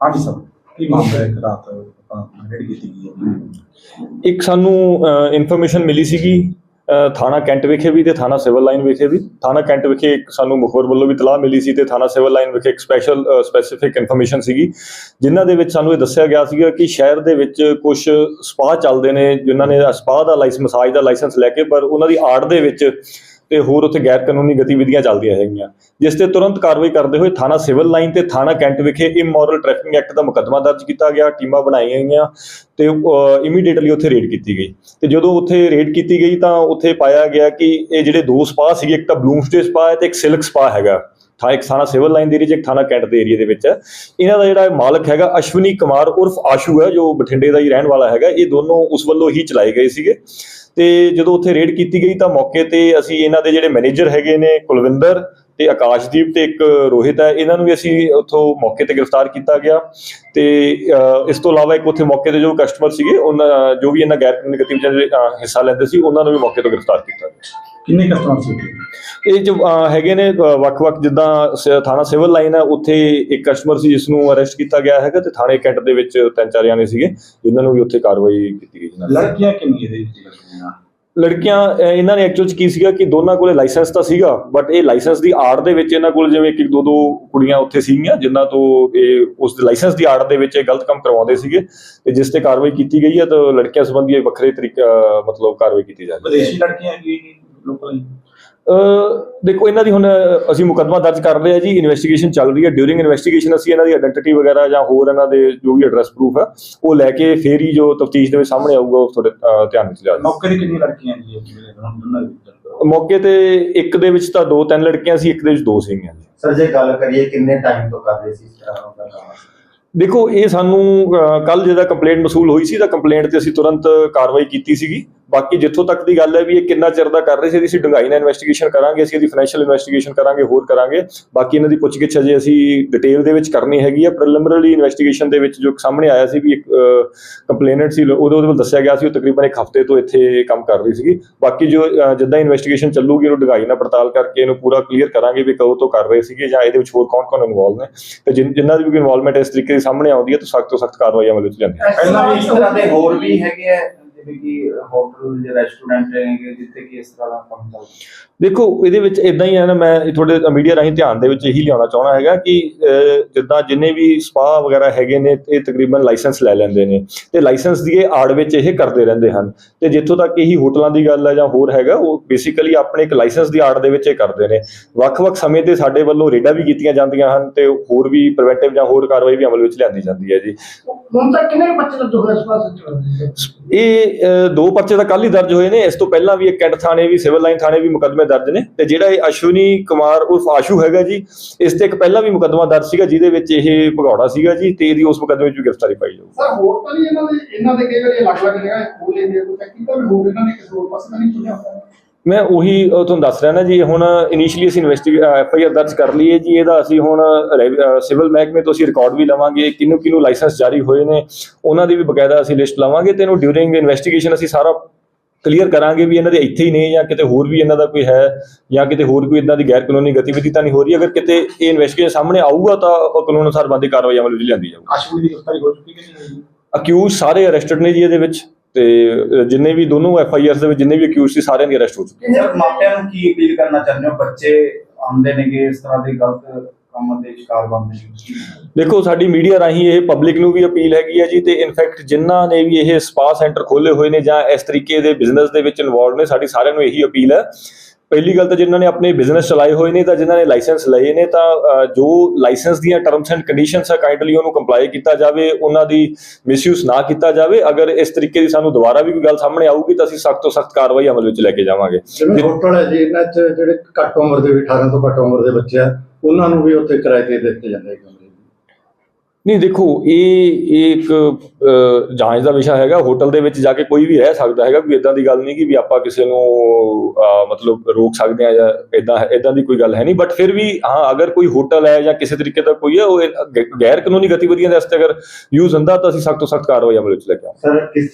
ਹਾਂਜੀ ਸਰ। ਕੀ ਮਾਮਲਾ ਇੱਕ ਰਾਤ ਆਪਾਂ ਰੈਡੀ ਕੀਤੀ ਗਈ ਹੈ। ਇੱਕ ਸਾਨੂੰ ਇਨਫੋਰਮੇਸ਼ਨ ਮਿਲੀ ਸੀਗੀ ਥਾਣਾ ਕੈਂਟ ਵਿਖੇ ਵੀ ਤੇ ਥਾਣਾ ਸਿਵਲ ਲਾਈਨ ਵਿਖੇ ਵੀ। ਥਾਣਾ ਕੈਂਟ ਵਿਖੇ ਸਾਨੂੰ ਮੁਖਬਰ ਵੱਲੋਂ ਵੀ ਤਲਾਹ ਮਿਲੀ ਸੀ ਤੇ ਥਾਣਾ ਸਿਵਲ ਲਾਈਨ ਵਿਖੇ ਇੱਕ ਸਪੈਸ਼ਲ ਸਪੈਸੀਫਿਕ ਇਨਫੋਰਮੇਸ਼ਨ ਸੀਗੀ, ਜਿਨ੍ਹਾਂ ਦੇ ਵਿੱਚ ਸਾਨੂੰ ਇਹ ਦੱਸਿਆ ਗਿਆ ਸੀਗਾ ਕਿ ਸ਼ਹਿਰ ਦੇ ਵਿੱਚ ਕੁਝ ਸਪਾ ਚੱਲਦੇ ਨੇ, ਜਿਨ੍ਹਾਂ ਨੇ ਸਪਾ ਦਾ ਲਾਇਸੈਂਸ ਮਸਾਜ ਦਾ ਲਾਇਸੈਂਸ ਲੈ ਕੇ, ਪਰ ਉਹਨਾਂ ਦੀ ਆੜ ਦੇ ਵਿੱਚ ਤੇ ਹੋਰ ਉੱਥੇ ਗੈਰ ਕਾਨੂੰਨੀ ਗਤੀਵਿਧੀਆਂ ਚੱਲਦੀਆਂ ਹੈਗੀਆਂ। ਜਿਸ ਤੇ ਤੁਰੰਤ ਕਾਰਵਾਈ ਕਰਦੇ ਹੋਏ ਥਾਣਾ ਸਿਵਲ ਲਾਈਨ ਤੇ ਥਾਣਾ ਕੈਂਟ ਵਿਖੇ ਇਮੋਰਲ ਟ੍ਰੈਫਿਕਿੰਗ ਐਕਟ ਦਾ ਮੁਕੱਦਮਾ ਦਰਜ ਕੀਤਾ ਗਿਆ। ਟੀਮਾਂ ਬਣਾਈਆਂ ਗਈਆਂ ਤੇ ਇਮੀਡੀਏਟਲੀ ਉੱਥੇ ਰੇਡ ਕੀਤੀ ਗਈ। ਤੇ ਜਦੋਂ ਉੱਥੇ ਰੇਡ ਕੀਤੀ ਗਈ ਤਾਂ ਉੱਥੇ ਪਾਇਆ ਗਿਆ ਕਿ ਇਹ ਜਿਹੜੇ ਦੋ ਸਪਾ ਸੀਗੇ, ਇੱਕ ਤਾਂ ਬਲੂਮਸਟੇ ਸਪਾ ਹੈ ਤੇ ਇੱਕ ਸਿਲਕ ਸਪਾ ਹੈਗਾ। ਥਾ ਇੱਕ ਥਾਣਾ ਸਿਵਲ ਲਾਈਨ ਦੇ ਏਰੀਆ 'ਚ, ਇੱਕ ਥਾਣਾ ਕੈਂਟ ਦੇ ਏਰੀਆ ਦੇ ਵਿੱਚ। ਹੈ। ਇਹਨਾਂ ਦਾ ਜਿਹੜਾ ਮਾਲਕ ਹੈਗਾ, ਅਸ਼ਵਨੀ ਕੁਮਾਰ ਉਰਫ ਆਸ਼ੂ ਹੈ, ਜੋ ਬਠਿੰਡੇ ਦਾ ਹੀ ਰਹਿਣ ਵਾਲਾ ਹੈਗਾ। ਇਹ ਦੋਨੋਂ ਉਸ ਵੱਲੋਂ ਹੀ ਚਲਾਏ ਗਏ ਸੀਗੇ। ਤੇ ਜਦੋਂ ਉੱਥੇ ਰੇਡ ਕੀਤੀ ਗਈ ਤਾਂ ਮੌਕੇ ਤੇ ਅਸੀਂ ਇਹਨਾਂ ਦੇ ਜਿਹੜੇ ਮੈਨੇਜਰ ਹੈਗੇ ਨੇ ਕੁਲਵਿੰਦਰ ਤੇ ਆਕਾਸ਼ਦੀਪ ਤੇ ਇੱਕ ਰੋਹਿਤ ਹੈ ਇਹਨਾਂ ਨੂੰ ਵੀ ਅਸੀਂ ਉੱਥੋਂ ਮੌਕੇ ਤੇ ਗ੍ਰਿਫਤਾਰ ਕੀਤਾ ਗਿਆ। ਤੇ ਇਸ ਤੋਂ ਇਲਾਵਾ ਇੱਕ ਉੱਥੇ ਮੌਕੇ ਤੇ ਜੋ ਕਸਟਮਰ ਸੀਗੇ ਉਹਨਾਂ ਜੋ ਵੀ ਇਹਨਾਂ ਗੈਰ ਕਾਨੂੰਨੀ ਗਤੀਵਿਧੀਆਂ ਦੇ ਹਿੱਸਾ ਲੈਂਦੇ ਸੀ ਉਹਨਾਂ ਨੂੰ ਵੀ ਮੌਕੇ ਤੋਂ ਗ੍ਰਿਫਤਾਰ ਕੀਤਾ ਗਿਆ। ਕਿੰਨੇ ਕਸਟਮਰ ਸੀ? ਇਹ ਜੋ ਹੈਗੇ ਨੇ ਵੱਖ-ਵੱਖ ਜਿੱਦਾਂ ਥਾਣਾ ਸਿਵਲ ਲਾਈਨ ਹੈ ਉੱਥੇ ਇੱਕ ਕਸਟਮਰ ਸੀ ਜਿਸ ਨੂੰ ਅਰੈਸਟ ਕੀਤਾ ਗਿਆ ਹੈਗਾ ਤੇ ਥਾਣੇ ਕੈਂਟ ਦੇ ਵਿੱਚ ਤਿੰਨ ਚਾਰ ਜਾਣੇ ਸੀਗੇ ਜਿਨ੍ਹਾਂ ਨੂੰ ਵੀ ਉੱਥੇ ਕਾਰਵਾਈ ਕੀਤੀ ਗਈ ਜਨਾਬ ਲੜਕੀਆਂ ਕਿੰਨੀ ਇਹਦੇ ਵਿੱਚ ਲੜਕੀਆਂ ਇਹਨਾਂ ਨੇ ਐਕਚੁਅਲ ਚ ਕੀ ਸੀਗਾ ਕਿ ਦੋਨਾਂ ਕੋਲੇ ਲਾਇਸੈਂਸ ਤਾਂ ਸੀਗਾ ਬਟ ਇਹ ਲਾਇਸੈਂਸ ਦੀ ਆੜ ਦੇ ਵਿੱਚ ਇਹਨਾਂ ਕੋਲ ਜਿਵੇਂ ਇੱਕ ਇੱਕ, ਦੋ ਦੋ ਕੁੜੀਆਂ ਉੱਥੇ ਸੀਗੀਆਂ ਜਿਨ੍ਹਾਂ ਤੋਂ ਇਹ ਉਸ ਦੇ ਲਾਇਸੈਂਸ ਦੀ ਆੜ ਦੇ ਵਿੱਚ ਇਹ ਗਲਤ ਕੰਮ ਕਰਵਾਉਂਦੇ ਸੀਗੇ ਤੇ ਜਿਸ ਤੇ ਕਾਰਵਾਈ ਕੀਤੀ ਗਈ ਹੈ ਤਾਂ ਲੜਕੀਆਂ ਸੰਬੰਧੀ ਵੱਖਰੇ ਤਰੀਕਾ ਮਤਲਬ ਕਾਰਵਾਈ ਕੀਤੀ ਜਾ ਰਹੀ ਹੈ। ਵਿਦੇਸ਼ੀ ਲੜਕੀਆਂ ਹੈਗੀ ਲੋਕਲ ਦੇਖੋ ਇਹਨਾਂ ਦੀ ਹੁਣ ਅਸੀਂ ਮੁਕੱਦਮਾ ਦਰਜ ਕਰ ਰਹੇ ਹਾਂ ਜੀ ਇਨਵੈਸਟੀਗੇਸ਼ਨ ਚੱਲ ਰਹੀ ਹੈ। ਡਿਊਰਿੰਗ ਇਨਵੈਸਟੀਗੇਸ਼ਨ ਅਸੀਂ ਇਹਨਾਂ ਦੀ ਆਇਡੈਂਟੀਟੀ ਵਗੈਰਾ ਜਾਂ ਹੋਰ ਇਹਨਾਂ ਦੇ ਜੋ ਵੀ ਐਡਰੈਸ ਪ੍ਰੂਫ ਹੈ ਉਹ ਲੈ ਕੇ ਫੇਰ ਹੀ ਜੋ ਤਫਤੀਸ਼ ਦੇ ਵਿੱਚ ਸਾਹਮਣੇ ਆਊਗਾ ਉਹ ਤੁਹਾਡੇ ਧਿਆਨ ਵਿੱਚ ਲਿਆ ਮੌਕੇ ਤੇ ਕਿੰਨੀ ਲੜਕੀਆਂ ਜੀ ਮੌਕੇ ਤੇ ਇੱਕ ਦੇ ਵਿੱਚ ਤਾਂ ਦੋ ਤਿੰਨ ਲੜਕੀਆਂ ਸੀ ਇੱਕ ਦੇ ਵਿੱਚ ਦੋ ਸੀਗੀਆਂ ਜੀ। ਸਰ ਜੇ ਗੱਲ ਕਰੀਏ ਕਿੰਨੇ ਟਾਈਮ ਤੋਂ ਕਰ ਰਹੇ ਸੀ ਇਸ ਤਰ੍ਹਾਂ ਦਾ ਕੰਮ? ਦੇਖੋ ਇਹ ਸਾਨੂੰ ਕੱਲ ਜਿਹਦਾ ਕੰਪਲੇਂਟ ਮਸੂਲ ਹੋਈ ਸੀ ਤਾਂ ਕੰਪਲੇਂਟ ਤੇ ਅਸੀਂ ਤੁਰੰਤ ਕਾਰਵਾਈ ਕੀਤੀ ਸੀਗੀ। ਬਾਕੀ ਜਿੱਥੋਂ ਤੱਕ ਦੀ ਗੱਲ ਹੈ ਵੀ ਇਹ ਕਿੰਨਾ ਚਿਰ ਦਾ ਕਰ ਰਹੇ ਸੀ ਅਸੀਂ ਡੂੰਘਾਈ ਨਾਲ ਇਨਵੈਸਟੀਗੇਸ਼ਨ ਕਰਾਂਗੇ, ਅਸੀਂ ਇਹਦੀ ਫਾਈਨੈਂਸ਼ੀਅਲ ਇਨਵੈਸਟੀਗੇਸ਼ਨ ਕਰਾਂਗੇ, ਹੋਰ ਕਰਾਂਗੇ। ਬਾਕੀ ਇਹਨਾਂ ਦੀ ਪੁੱਛਗਿੱਛ ਅਜੇ ਅਸੀਂ ਡਿਟੇਲ ਦੇ ਵਿੱਚ ਕਰਨੀ ਹੈਗੀ ਆ। ਪ੍ਰੀਲਿਮਿਨਰੀ ਇਨਵੈਸਟੀਗੇਸ਼ਨ ਦੇ ਵਿੱਚ ਜੋ ਸਾਹਮਣੇ ਆਇਆ ਸੀ ਵੀ ਇੱਕ ਕੰਪਲੇਨੈਂਟ ਸੀ, ਉਹਦੇ ਉਹਦੇ ਵੱਲ ਦੱਸਿਆ ਗਿਆ ਸੀ, ਉਹ ਤਕਰੀਬਨ ਇੱਕ ਹਫ਼ਤੇ ਤੋਂ ਇੱਥੇ ਕੰਮ ਕਰ ਰਹੀ ਸੀਗੀ। ਬਾਕੀ ਜੋ ਜਿੱਦਾਂ ਇਨਵੈਸਟੀਗੇਸ਼ਨ ਚੱਲੂਗੀ, ਉਹਨੂੰ ਡੂੰਘਾਈ ਨਾਲ ਪੜਤਾਲ ਕਰਕੇ ਇਹਨੂੰ ਪੂਰਾ ਕਲੀਅਰ ਕਰਾਂਗੇ ਵੀ ਕਦੋਂ ਤੋਂ ਕਰ ਰਹੇ ਸੀਗੇ ਜਾਂ ਇਹਦੇ ਵਿੱਚ ਹੋਰ ਕੌਣ-ਕੌਣ ਇਨਵੋਲਵ ਨੇ। ਤੇ ਜਿਨ- ਜਿਨ੍ਹਾਂ ਦੀ ਵੀ ਇਨਵੋਲਵਮੈਂਟ ਇਸ ਤਰੀਕੇ ਦੀ ਸਾਹਮਣੇ ਆਉਂਦੀ ਹੈ, ਤਾਂ ਸਖਤ ਤੋਂ ਸਖਤ ਕਾਰਵਾਈ ਅਮਲ ਵਿੱਚ ਲਿਆਂਦੀ ਪਹਿਲਾਂ ਇਸ ਤਰ੍ਹਾਂ ਦੇ ਹੋਰ ਵੀ ਹੈਗੇ ਆ ਜਿਵੇਂ ਕਿ ਹੋਟਲ ਜਾਂ ਰੈਸਟੋਰੈਂਟ ਹੈਗੇ, ਜਿੱਥੇ ਕਿ ਇਸ ਤਰ੍ਹਾਂ ਦਾ ਕੰਮ ਚੱਲਦਾ ਦੇਖੋ, ਇਹਦੇ ਵਿੱਚ ਇਦਾਂ ਹੀ ਹੈ ਨਾ, ਮੈਂ ਤੁਹਾਡੇ ਮੀਡੀਆ ਰਾਹੀਂ ਧਿਆਨ ਦੇ ਵਿੱਚ ਇਹੀ ਲਿਆਉਣਾ ਚਾਹਣਾ ਹੈਗਾ ਕਿ ਜਿੱਦਾਂ ਜਿੰਨੇ ਵੀ ਸਪਾ ਵਗੈਰਾ ਹੈਗੇ ਨੇ, ਇਹ ਤਕਰੀਬਨ ਲਾਇਸੈਂਸ ਲੈ ਲੈਂਦੇ ਨੇ। ਤੇ ਲਾਇਸੈਂਸ ਦੀ ਇਹ ਆੜ ਵਿੱਚ ਇਹ ਕਰਦੇ ਰਹਿੰਦੇ ਹਨ। ਤੇ ਜਿੱਥੋਂ ਤੱਕ ਇਹੀ ਹੋਟਲਾਂ ਦੀ ਗੱਲ ਹੈ ਜਾਂ ਹੋਰ ਹੈਗਾ, ਉਹ ਬੇਸਿਕਲੀ ਆਪਣੇ ਇੱਕ ਲਾਇਸੈਂਸ ਦੀ ਆੜ ਦੇ ਵਿੱਚ ਇਹ ਕਰਦੇ ਨੇ। ਵੱਖ-ਵੱਖ ਸਮੇਂ ਤੇ ਸਾਡੇ ਵੱਲੋਂ ਰੇਡਾਂ ਵੀ ਕੀਤੀਆਂ ਜਾਂਦੀਆਂ ਹਨ ਤੇ ਹੋਰ ਵੀ ਪ੍ਰੀਵੈਂਟਿਵ ਜਾਂ ਹੋਰ ਕਾਰਵਾਈ ਵੀ ਅਮਲ ਵਿੱਚ ਲਿਆਂਦੀ ਜਾਂਦੀ ਹੈ ਜੀ। ਹੁਣ ਤੱਕ ਕਿੰਨੇ ਬੱਚੇ ਦਾ ਹੋਇਆ ਇਸ ਪਾਸੇ ਇਹ ਦੋ ਪਰਚੇ ਤਾਂ ਕੱਲ ਹੀ ਦਰਜ ਹੋਏ ਨੇ। ਇਸ ਤੋਂ ਪਹਿਲਾਂ ਵੀ ਇੱਕ ਕੈਂਟ ਥਾਣੇ ਵੀ ਸਿਵਲ ਲਾਈਨ ਥਾਣੇ ਵੀ ਮੁਕੱਦਮੇ ਦਰਜ ਨੇ। ਤੇ ਜਿਹੜਾ ਇਹ ਅਸ਼ਵਨੀ ਕੁਮਾਰ ਉਰਫ ਆਸ਼ੂ ਹੈਗਾ ਜੀ ਇਸ ਤੇ ਇੱਕ ਪਹਿਲਾਂ ਵੀ ਮੁਕੱਦਮਾ ਦਰਜ ਸੀਗਾ ਜਿਹਦੇ ਵਿੱਚ ਇਹ ਭਗੌੜਾ ਸੀਗਾ ਜੀ ਤੇ ਇਹਦੀ ਉਸ ਮੁਕੱਦਮੇ ਵਿੱਚ ਵੀ ਗ੍ਰਿਫਤਾਰੀ ਪਾਈ ਜਾਊ। ਸਰ ਹੋਰ ਤਾਂ ਨਹੀਂ ਇਹਨਾਂ ਦੇ ਇਹਨਾਂ ਦੇ ਕਈ ਵਾਰੀ ਅਲੱਗ-ਅਲੱਗ ਜਗ੍ਹਾ ਖੋਲ ਲੈਂਦੇ ਕੋਈ ਚੈੱਕ ਕੀਤਾ ਵੀ ਹੋਰ ਇਹਨਾਂ ਨੇ ਕਿਸੇ ਹੋਰ ਪਾਸੇ ਤਾਂ ਨਹੀਂ ਸੁਣਿਆ ਹੁੰਦਾ ਮੈਂ ਉਹੀ ਤੁਹਾਨੂੰ ਦੱਸ ਰਿਹਾ ਨਾ ਜੀ ਹੁਣ ਇਨੀਸ਼ੀਅਲੀ ਅਸੀਂ ਇਨਵੈਸਟੀਗੇ ਐਫ ਆਈ ਆਰ ਦਰਜ ਕਰ ਲਈ ਹੈ ਜੀ ਇਹਦਾ ਅਸੀਂ ਹੁਣ ਸਿਵਲ ਮਹਿਕਮੇ ਤੋਂ ਅਸੀਂ ਰਿਕਾਰਡ ਵੀ ਲਵਾਂਗੇ ਕਿਹਨੂੰ ਕਿਹਨੂੰ ਲਾਇਸੈਂਸ ਜਾਰੀ ਹੋਏ ਨੇ ਉਹਨਾਂ ਦੀ ਵੀ ਬਕਾਇਦਾ ਅਸੀਂ ਲਿਸਟ ਲਵਾਂਗੇ ਤੇ ਇਹਨੂੰ ਡਿਊਰਿੰਗ ਇਨਵੈਸਟੀਗੇਸ਼ਨ ਅਸੀਂ ਸਾਰਾ ਕਲੀਅਰ ਕਰਾਂਗੇ ਵੀ ਇਹਨਾਂ ਦੇ ਇੱਥੇ ਹੀ ਨੇ ਜਾਂ ਕਿਤੇ ਹੋਰ ਵੀ ਇਹਨਾਂ ਦਾ ਕੋਈ ਹੈ ਜਾਂ ਕਿਤੇ ਹੋਰ ਕੋਈ ਇਦਾਂ ਦੀ ਗੈਰ ਕਾਨੂੰਨੀ ਗਤੀਵਿਧੀ ਤਾਂ ਨਹੀਂ ਹੋ ਰਹੀ। ਅਗਰ ਕਿਤੇ ਇਹ ਇਨਵੈਸਟੀਗੇਸ਼ਨ ਸਾਹਮਣੇ ਆਊਗਾ ਤਾਂ ਉਹ ਕਾਨੂੰਨ ਅਨੁਸਾਰ ਬੰਦੀ ਕਾਰਵਾਈ ਅਮਲ ਵਿੱਚ ਲਿਆਂਦੀ ਜਾਊਗੀ। ਅਸ਼ਵਨੀ ਦੀ ਗ੍ਰਿਫਤਾਰੀ ਹੋ ਚੁੱਕੀ ਕਿ ਨਹੀਂ? ਹੋਈ? ਅਕਿਊਜ਼ ਸਾਰੇ ਅਰੈਸਟਡ ਨੇ ਜੀ ਇਹਦੇ ਵਿੱਚ। ਤੇ ਜਿੰਨੇ ਵੀ ਦੋਨੋਂ ਐਫ ਆਈ ਆਰਸ ਦੇ ਵਿੱਚ ਜਿੰਨੇ ਵੀ ਅਕਿਊਜ਼ ਸੀ ਸਾਰਿਆਂ ਦੀ ਅਰੈਸਟ ਹੋ ਚੁੱਕੀ। ਸਰ ਮਾਪਿਆਂ ਨੂੰ ਕੀ ਅਪੀਲ ਕਰਨਾ ਚਾਹੁੰਦੇ ਹੋ? ਬੱਚੇ ਆਉਂਦੇ ਨੇਗੇ ਇਸ ਤਰ੍ਹਾਂ ਦੇ ਗਲਤ ਕੰਮ ਦੇ ਸ਼ਿਕਾਰ ਬਣਦੇ ਦੇਖੋ ਸਾਡੀ ਮੀਡੀਆ ਰਾਹੀਂ ਇਹ ਪਬਲਿਕ ਨੂੰ ਵੀ ਅਪੀਲ ਹੈਗੀ ਹੈ ਜੀ ਤੇ ਇਨਫੈਕਟ ਜਿਨ੍ਹਾਂ ਨੇ ਵੀ ਇਹ ਸਪਾ ਸੈਂਟਰ ਖੋਲੇ ਹੋਏ ਨੇ ਜਾਂ ਇਸ ਤਰੀਕੇ ਦੇ ਬਿਜ਼ਨਸ ਦੇ ਵਿੱਚ ਇਨਵੋਲਡ ਨੇ ਸਾਡੀ ਸਾਰਿਆਂ ਨੂੰ ਇਹੀ ਅਪੀਲ ਹੈ ਪਹਿਲੀ ਗੱਲ ਤਾਂ ਜਿਨ੍ਹਾਂ ਨੇ ਆਪਣੇ ਬਿਜ਼ਨਸ ਚਲਾਏ ਹੋਏ ਨੇ ਤਾਂ ਜਿਨ੍ਹਾਂ ਨੇ ਲਾਇਸੈਂਸ ਲਏ ਨੇ ਤਾਂ ਜੋ ਲਾਇਸੈਂਸ ਦੀਆਂ ਟਰਮਸ ਐਂਡ ਕੰਡੀਸ਼ਨਸ ਹੈ ਕਾਈਂਡਲੀ ਉਹਨੂੰ ਕੰਪਲਾਈ ਕੀਤਾ ਜਾਵੇ ਉਹਨਾਂ ਦੀ ਮਿਸਯੂਜ਼ ਨਾ ਕੀਤਾ ਜਾਵੇ। ਅਗਰ ਇਸ ਤਰੀਕੇ ਦੀ ਸਾਨੂੰ ਦੁਬਾਰਾ ਵੀ ਕੋਈ ਗੱਲ ਸਾਹਮਣੇ ਆਊਗੀ ਤਾਂ ਅਸੀਂ ਸਖਤ ਤੋਂ ਸਖਤ ਕਾਰਵਾਈ ਅਮਲ ਵਿੱਚ ਲੈ ਕੇ ਜਾਵਾਂਗੇ। ਜਿਵੇਂ ਹੋਟਲ ਹੈ ਜੀ ਇਹਨਾਂ 'ਚ ਜਿਹੜੇ ਘੱਟ ਉਮਰ ਦੇ ਵੀ 18 ਤੋਂ ਘੱਟ ਉਮਰ ਦੇ ਬੱਚੇ ਆ ਉਹਨਾਂ ਨੂੰ ਵੀ ਉੱਥੇ ਕਿਰਾਏ ਤੇ ਦਿੱਤੇ ਜਾਂਦੇ ਨਹੀਂ, ਦੇਖੋ, ਇਹ ਇਹ ਇੱਕ ਜਾਂਚ ਦਾ ਵਿਸ਼ਾ ਹੈਗਾ, ਹੋਟਲ ਦੇ ਵਿੱਚ ਜਾ ਕੇ ਕੋਈ ਵੀ ਰਹਿ ਸਕਦਾ ਹੈਗਾ, ਕੋਈ ਇਦਾਂ ਦੀ ਗੱਲ ਨਹੀਂ ਕਿ ਵੀ ਆਪਾਂ ਕਿਸੇ ਨੂੰ ਮਤਲਬ ਰੋਕ ਸਕਦੇ ਆ ਜਾਂ ਇਦਾਂ ਇਦਾਂ ਦੀ ਕੋਈ ਗੱਲ ਹੈ ਨਹੀਂ ਬਟ ਫਿਰ ਵੀ, ਹਾਂ, ਅਗਰ ਕੋਈ ਹੋਟਲ ਹੈ ਜਾਂ ਕਿਸੇ ਤਰੀਕੇ ਦਾ ਕੋਈ ਹੈ, ਉਹ ਗੈਰ ਕਾਨੂੰਨੀ ਗਤੀਵਿਧੀਆਂ ਦੇ ਵਾਸਤੇ ਅਗਰ ਯੂਜ਼ ਹੁੰਦਾ ਤਾਂ ਅਸੀਂ ਸਖਤ ਤੋਂ ਸਖਤ ਕਾਰਵਾਈ ਅਮਲ ਵਿੱਚ ਲੈ ਕੇ ਆਵਾਂਗੇ। ਸਰ, ਕਿਸ